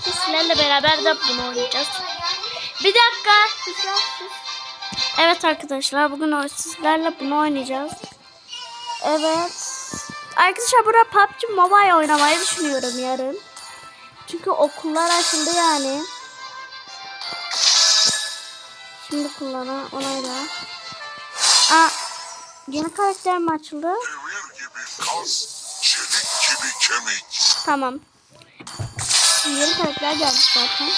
sizlerle beraber de bunu oynayacağız. Bir dakika. Evet arkadaşlar bugün sizlerle bunu oynayacağız. Evet. Arkadaşlar burada PUBG Mobile oynamayı düşünüyorum yarın. Çünkü okullar açıldı yani. Şimdi kullana onayla. Aa, yeni karakter mi açıldı? Kas, çelik gibi kemik. Tamam. Yeni karakter gelmiş zaten.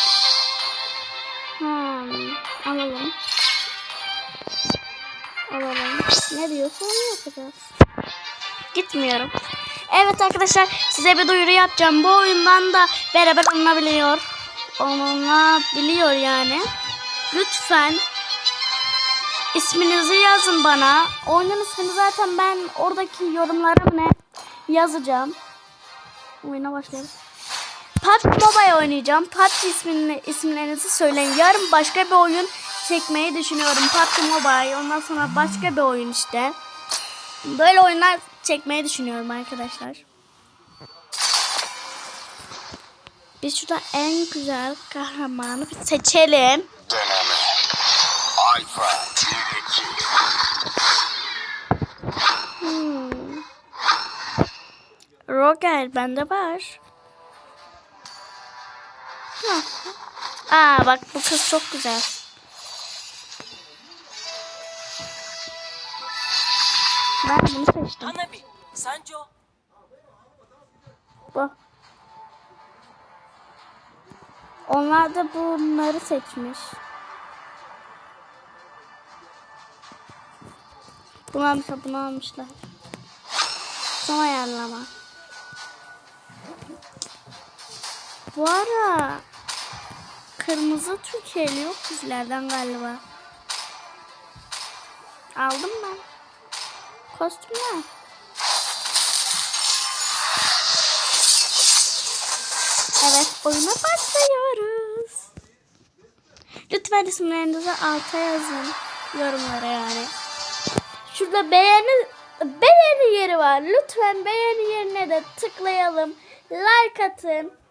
Hmm, alalım. Alalım. Ne diyorsa onu yapacağız. Gitmiyorum. Evet arkadaşlar size bir duyuru yapacağım. Bu oyundan da beraber alınabiliyor. Alınabiliyor yani. Lütfen isminizi yazın bana. Oyunun ismini zaten ben oradaki ne yazacağım. Oyuna başlayalım. PUBG Mobile oynayacağım. PUBG ismini, isimlerinizi söyleyin. Yarın başka bir oyun çekmeyi düşünüyorum. PUBG Mobile. Ondan sonra başka bir oyun işte. Böyle oyunlar çekmeyi düşünüyorum arkadaşlar. Biz şurada en güzel kahramanı seçelim. Hmm. Roger bende var. Aa bak bu kız çok güzel. Ben bunu seçtim. Hanabi, Sancho, Bu. Onlar da bunları seçmiş. Bunu almışlar, bunu almışlar. Son ayarlama. Bu ara kırmızı Türkiye'li yok bizlerden galiba. Aldım ben. Kostümler. Evet, oyuna başlıyoruz. Lütfen isimlerinizi alta yazın. Yorumlara yani. Şurada beğeni beğeni yeri var. Lütfen beğeni yerine de tıklayalım. Like atın.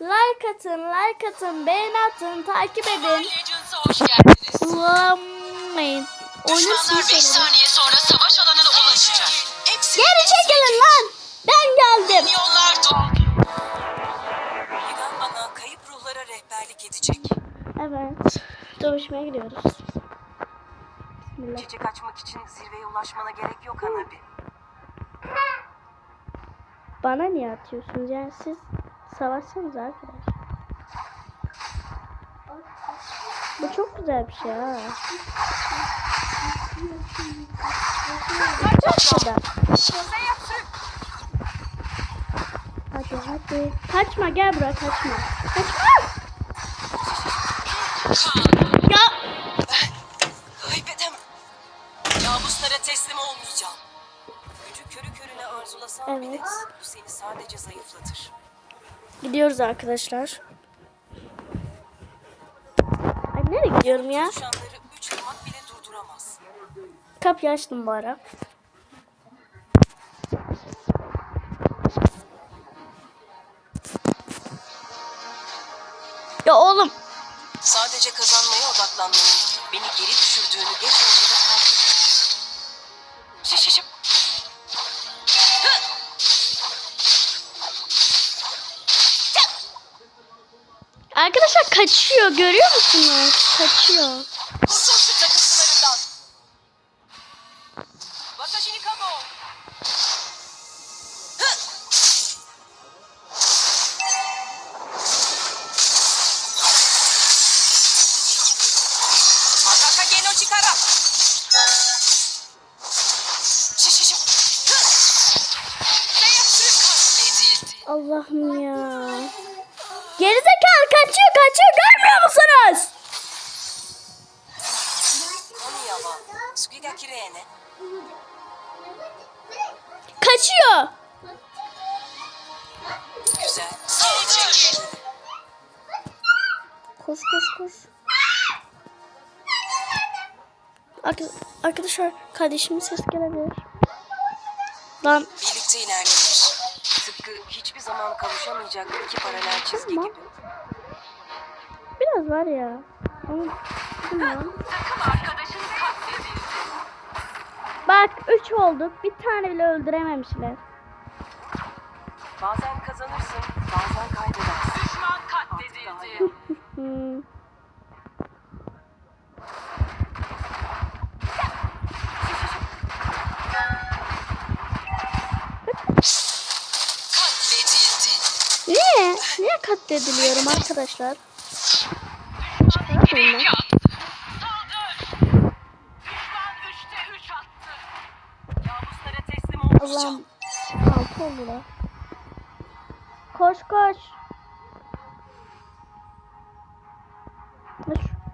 Like atın, like atın, beğeni atın, takip edin. Legends'a hoş geldiniz. Kullanmayın. Düşmanlar 5 siz söyleyin. saniye sonra savaş alanına ulaşacak. Hepsi Geri çekilin lan. Ben geldim. yollar doldu. Vegan ana kayıp ruhlara rehberlik edecek. Evet. Dövüşmeye gidiyoruz. Bismillah. Çiçek açmak için zirveye ulaşmana gerek yok Hanabi. Bana niye atıyorsunuz? Yani siz savaşsanız arkadaş. Bu çok güzel bir şey ha. Hadi hadi. Kaçma gel buraya kaçma. Kaçma. Ya. Kaybedemem. Kabuslara teslim olmayacağım. Gücü körü körüne arzulasan bile Evet. bu seni sadece zayıflatır. Gidiyoruz arkadaşlar. Ay nereye gidiyorum ya? Kapıyı açtım bu ara. Ya oğlum. Sadece kazanmaya odaklanmanın beni geri düşürdüğünü geç olsa da fark ettim. Kaçıyor görüyor musunuz? Kaçıyor. Sushi takıntılarından. Kaçıyor kaçıyor görmüyor musunuz? Kaçıyor. Güzel. Koş koş koş. Arka- Arkadaşlar kardeşimin ses gelebilir. Lan Birlikte ilerliyoruz. Tıpkı hiçbir zaman kavuşamayacak iki paralel çizgi gibi. Biraz var ya. Bak 3 olduk. Bir tane bile öldürememişler. Bazen kazanırsın, bazen kaybedersin. Düşman katledildi. Katledildi. Niye? Niye katlediliyorum arkadaşlar? Allah'ım. Altı oldu da. Koş koş.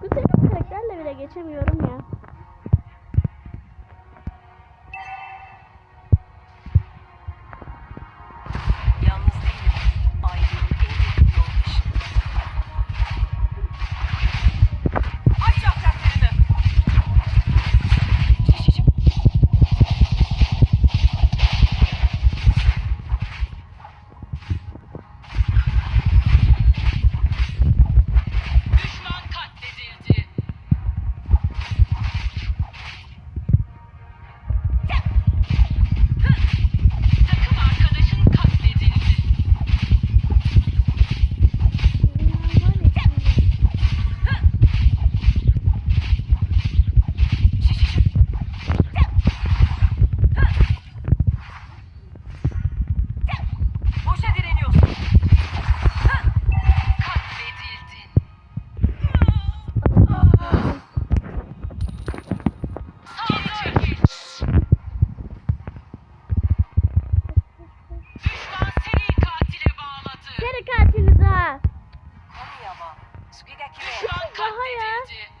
Şu karakterle bile geçemiyorum ya. Düşman katledildi.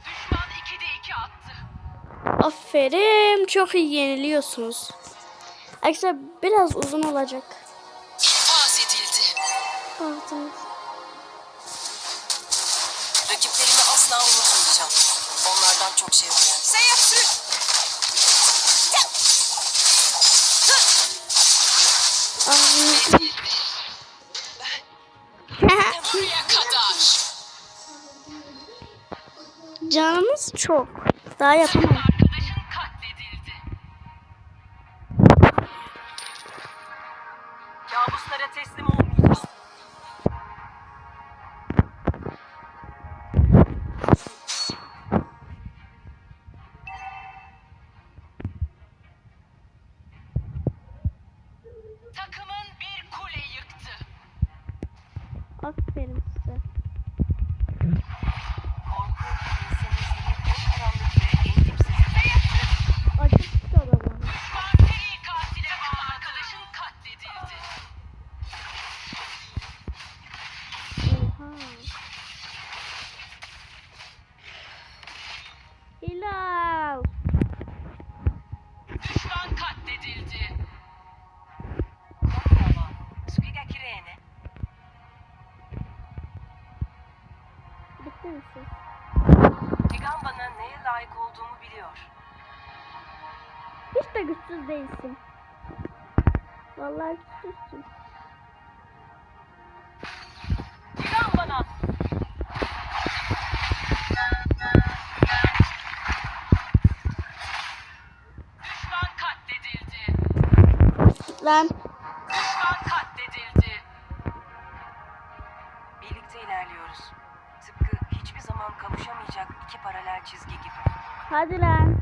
Düşman 2'de 2 attı. Aferin. Çok iyi yeniliyorsunuz. Arkadaşlar biraz uzun olacak. İnfaz edildi. Baktınız. Rakiplerimi asla unutmayacağım. Onlardan çok şey öğrendim. Seyyatsü! Ağzınızı Canımız çok. Daha yapamam. Arkadaşın katledildi. Kabuslara teslim olmayacağım. Takımın bir kule yıktı. Aferin size. Değilsin. Vallahi güçsüzsün. Tigan bana. Düşman katledildi. Lan Düşman katledildi. Birlikte ilerliyoruz. Tıpkı hiçbir zaman kavuşamayacak iki paralel çizgi gibi. hadi lan.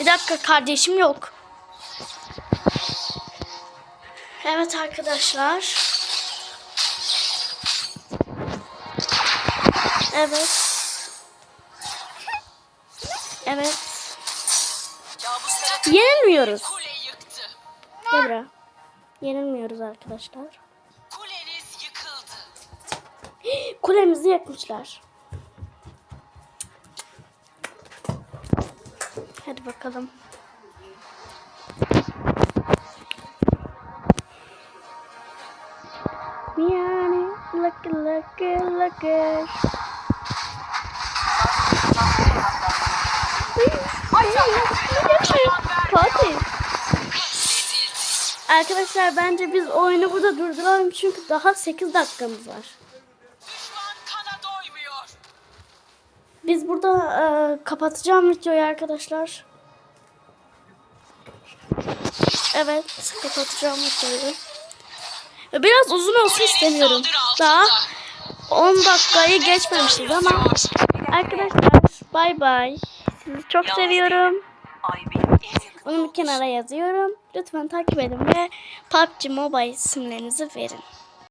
Bir dakika kardeşim yok. Evet arkadaşlar. Evet. Evet. Yenilmiyoruz. Buraya. Yenilmiyoruz arkadaşlar. Kulemizi yakmışlar. Bakalım. Yani lucky lucky lucky. Fatih. Arkadaşlar bence biz oyunu burada durduralım çünkü daha 8 dakikamız var. Biz burada e, kapatacağım videoyu arkadaşlar. Evet, kapatacağım videoyu. Biraz uzun olsun istemiyorum. Daha 10 dakikayı geçmemişiz ama arkadaşlar bay bay. Sizi çok seviyorum. Onu bir kenara yazıyorum. Lütfen takip edin ve PUBG Mobile isimlerinizi verin.